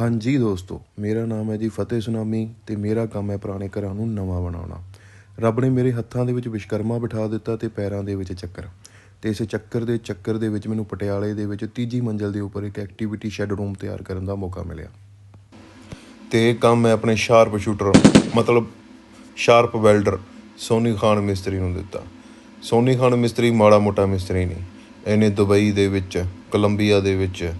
ਹਾਂਜੀ ਦੋਸਤੋ, ਮੇਰਾ ਨਾਮ ਹੈ ਜੀ ਫਤਿਹ ਸੁਨਾਮੀ ਤੇ ਮੇਰਾ ਕੰਮ ਹੈ ਪੁਰਾਣੇ ਘਰਾਂ ਨੂੰ ਨਵਾਂ ਬਣਾਉਣਾ। ਰੱਬ ਨੇ ਮੇਰੇ ਹੱਥਾਂ ਦੇ ਵਿੱਚ ਵਿਸ਼ਕਰਮਾ ਬਿਠਾ ਦਿੱਤਾ ਤੇ ਪੈਰਾਂ ਦੇ ਵਿੱਚ ਚੱਕਰ। ਤੇ ਇਸ ਚੱਕਰ ਦੇ ਚੱਕਰ ਦੇ ਵਿੱਚ ਮੈਨੂੰ ਪਟਿਆਲੇ ਦੇ ਵਿੱਚ ਤੀਜੀ ਮੰਜ਼ਲ ਦੇ ਉੱਪਰ ਇੱਕ ਐਕਟੀਵਿਟੀ ਸ਼ੈੱਡ ਰੂਮ ਤਿਆਰ ਕਰਨ ਦਾ ਮੌਕਾ ਮਿਲਿਆ। ਤੇ ਇਹ ਕੰਮ ਮੈਂ ਆਪਣੇ ਸ਼ਾਰਪ ਸ਼ੂਟਰ ਮਤਲਬ ਸ਼ਾਰਪ ਵੈਲਡਰ ਸੋਨੀ ਖਾਨ ਮਿਸਤਰੀ ਨੂੰ ਦਿੱਤਾ। ਸੋਨੀ ਖਾਨ ਮਿਸਤਰੀ ਮਾੜਾ ਮੋਟਾ ਮਿਸਤਰੀ ਨਹੀਂ। ਇਹਨੇ ਦੁਬਈ ਦੇ ਵਿੱਚ, ਕੋਲੰਬੀਆ ਦੇ ਵਿੱਚ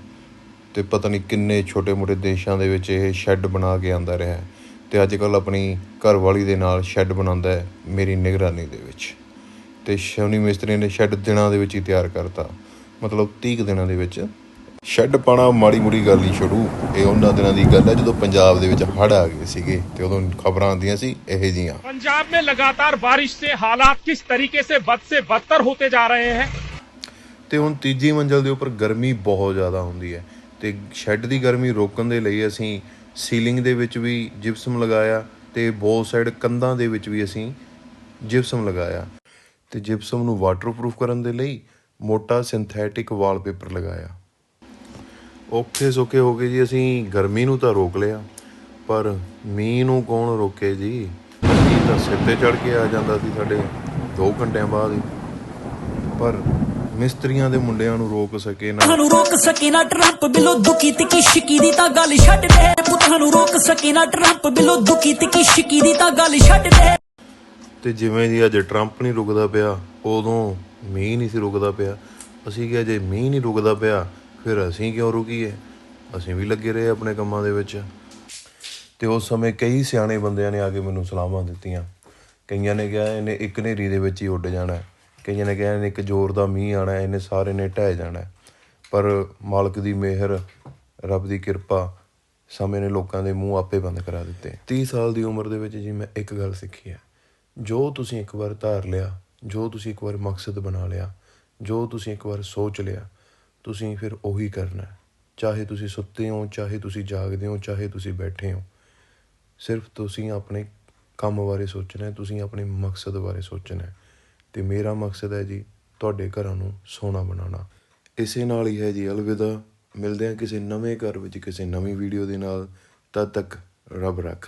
ਅਤੇ ਪਤਾ ਨਹੀਂ ਕਿੰਨੇ ਛੋਟੇ ਮੋਟੇ ਦੇਸ਼ਾਂ ਦੇ ਵਿੱਚ ਇਹ ਸ਼ੈੱਡ ਬਣਾ ਕੇ ਆਉਂਦਾ ਰਿਹਾ ਅਤੇ ਅੱਜ ਕੱਲ੍ਹ ਆਪਣੀ ਘਰਵਾਲੀ ਦੇ ਨਾਲ ਸ਼ੈੱਡ ਬਣਾਉਂਦਾ ਹੈ ਮੇਰੀ ਨਿਗਰਾਨੀ ਦੇ ਵਿੱਚ। ਅਤੇ ਸ਼ਵਨੀ ਮਿਸਤਰੀ ਨੇ ਸ਼ੈੱਡ ਦਿਨਾਂ ਦੇ ਵਿੱਚ ਹੀ ਤਿਆਰ ਕਰਤਾ। ਮਤਲਬ 30 ਦਿਨਾਂ ਦੇ ਵਿੱਚ ਸ਼ੈੱਡ ਪਾਣਾ ਮਾੜੀ ਮੁੜੀ ਗੱਲ ਨਹੀਂ ਸ਼ੁਰੂ। ਇਹ ਉਹਨਾਂ ਦਿਨਾਂ ਦੀ ਗੱਲ ਹੈ ਜਦੋਂ ਪੰਜਾਬ ਦੇ ਵਿੱਚ ਹੜ੍ਹ ਆ ਗਏ ਸੀਗੇ ਤੇ ਉਦੋਂ ਖਬਰਾਂ ਆਉਂਦੀਆਂ ਸੀ ਇਹੇ ਜੀਆਂ ਪੰਜਾਬ ਮੇਂ ਲਗਾਤਾਰ ਬਾਰਿਸ਼ ਸੇ ਹਾਲਾਤ ਕਿਸ ਤਰੀਕੇ ਸੇ ਬਦ ਸੇ ਬਦਤਰ ਹੋਤੇ ਜਾ ਰਹੇ ਹੈ? ਤੇ ਹੁਣ ਤੀਜੀ ਮੰਜ਼ਲ ਦੇ ਉੱਪਰ ਗਰਮੀ ਬਹੁਤ ਜ਼ਿਆਦਾ ਹੁੰਦੀ ਹੈ। ਤੇ ਸ਼ੈੱਡ ਦੀ ਗਰਮੀ ਰੋਕਣ ਦੇ ਲਈ ਅਸੀਂ ਸੀਲਿੰਗ ਦੇ ਵਿੱਚ ਵੀ ਜਿਪਸਮ ਲਗਾਇਆ ਤੇ ਬੋਥ ਸਾਈਡ ਕੰਧਾਂ ਦੇ ਵਿੱਚ ਵੀ ਅਸੀਂ ਜਿਪਸਮ ਲਗਾਇਆ। ਤੇ ਜਿਪਸਮ ਨੂੰ ਵਾਟਰਪ੍ਰੂਫ ਕਰਨ ਦੇ ਲਈ ਮੋਟਾ ਸਿੰਥੈਟਿਕ ਵਾਲਪੇਪਰ ਲਗਾਇਆ। ਔਖੇ ਸੌਖੇ ਹੋ ਗਏ ਜੀ, ਅਸੀਂ ਗਰਮੀ ਨੂੰ ਤਾਂ ਰੋਕ ਲਿਆ, ਪਰ ਮੀਂਹ ਨੂੰ ਕੌਣ ਰੋਕੇ ਜੀ? ਮੀਂਹ ਤਾਂ ਸਿਰ ਤੇ ਚੜ ਕੇ ਆ ਜਾਂਦਾ ਸੀ ਸਾਡੇ 2 ਘੰਟਿਆਂ ਬਾਅਦ ਹੀ। ਪਰ ਮਿਸਤਰੀਆਂ ਦੇ ਮੁੰਡਿਆਂ ਨੂੰ ਰੋਕ ਸਕੇ ਨਾ। ਤੁਹਾਨੂੰ ਰੋਕ ਸਕੇ ਨਾ ਟਰੰਪ ਬਿਲੋ ਦੁਖੀ ਤੇ ਕੀ ਸ਼ਿਕੀ ਦੀ ਤਾਂ ਗੱਲ ਛੱਡ ਦੇ। ਪੁੱਤਾਂ ਨੂੰ ਰੋਕ ਸਕੇ ਨਾ ਟਰੰਪ ਬਿਲੋ ਦੁਖੀ ਤੇ ਕੀ ਸ਼ਿਕੀ ਦੀ ਤਾਂ ਗੱਲ ਛੱਡ ਦੇ। ਤੇ ਜਿਵੇਂ ਜੀ ਅੱਜ ਟਰੰਪ ਨਹੀਂ ਰੁਕਦਾ ਪਿਆ ਉਦੋਂ ਮੀਂਹ ਨਹੀਂ ਸੀ ਰੁਕਦਾ ਪਿਆ। ਅਸੀਂ ਕਿਹਾ ਜੇ ਮੀਂਹ ਨਹੀਂ ਰੁਕਦਾ ਪਿਆ ਫਿਰ ਅਸੀਂ ਕਿਉਂ ਰੁਕੀਏ? ਅਸੀਂ ਵੀ ਲੱਗੇ ਰਹੇ ਆਪਣੇ ਕੰਮਾਂ ਦੇ ਵਿੱਚ। ਤੇ ਉਸ ਸਮੇਂ ਕਈ ਸਿਆਣੇ ਬੰਦਿਆਂ ਨੇ ਆ ਕੇ ਮੈਨੂੰ ਸਲਾਹਾਂ ਦਿੱਤੀਆਂ। ਕਈਆਂ ਨੇ ਕਿਹਾ ਇਹਨੇ ਇੱਕ ਨੇਰੀ ਦੇ ਵਿੱਚ ਹੀ ਉੱਡ ਜਾਣਾ। ਕਈਆਂ ਨੇ ਕਿਹਾ ਇੱਕ ਜ਼ੋਰ ਦਾ ਮੀਂਹ ਆਣਾ ਇਹਨੇ ਸਾਰੇ ਨੇ ਢਹਿ ਜਾਣਾ। ਪਰ ਮਾਲਕ ਦੀ ਮਿਹਰ, ਰੱਬ ਦੀ ਕਿਰਪਾ, ਸਮੇਂ ਨੇ ਲੋਕਾਂ ਦੇ ਮੂੰਹ ਆਪੇ ਬੰਦ ਕਰਾ ਦਿੱਤੇ। 30 ਸਾਲ ਦੀ ਉਮਰ ਦੇ ਵਿੱਚ ਜੀ ਮੈਂ ਇੱਕ ਗੱਲ ਸਿੱਖੀ ਹੈ। ਜੋ ਤੁਸੀਂ ਇੱਕ ਵਾਰ ਧਾਰ ਲਿਆ, ਜੋ ਤੁਸੀਂ ਇੱਕ ਵਾਰ ਮਕਸਦ ਬਣਾ ਲਿਆ, ਜੋ ਤੁਸੀਂ ਇੱਕ ਵਾਰ ਸੋਚ ਲਿਆ, ਤੁਸੀਂ ਫਿਰ ਉਹੀ ਕਰਨਾ ਚਾਹੇ ਤੁਸੀਂ ਸੁੱਤੇ ਹੋ, ਚਾਹੇ ਤੁਸੀਂ ਜਾਗਦੇ ਹੋ, ਚਾਹੇ ਤੁਸੀਂ ਬੈਠੇ ਹੋ, ਸਿਰਫ ਤੁਸੀਂ ਆਪਣੇ ਕੰਮ ਬਾਰੇ ਸੋਚਣਾ ਹੈ, ਤੁਸੀਂ ਆਪਣੇ ਮਕਸਦ ਬਾਰੇ ਸੋਚਣਾ ਹੈ। ਅਤੇ ਮੇਰਾ ਮਕਸਦ ਹੈ ਜੀ ਤੁਹਾਡੇ ਘਰਾਂ ਨੂੰ ਸੋਹਣਾ ਬਣਾਉਣਾ। ਇਸੇ ਨਾਲ ਹੀ ਹੈ ਜੀ ਅਲਵਿਦਾ। ਮਿਲਦੇ ਹਾਂ ਕਿਸੇ ਨਵੇਂ ਘਰ ਵਿੱਚ ਕਿਸੇ ਨਵੀਂ ਵੀਡੀਓ ਦੇ ਨਾਲ। ਤਦ ਤੱਕ ਰੱਬ ਰੱਖਾ।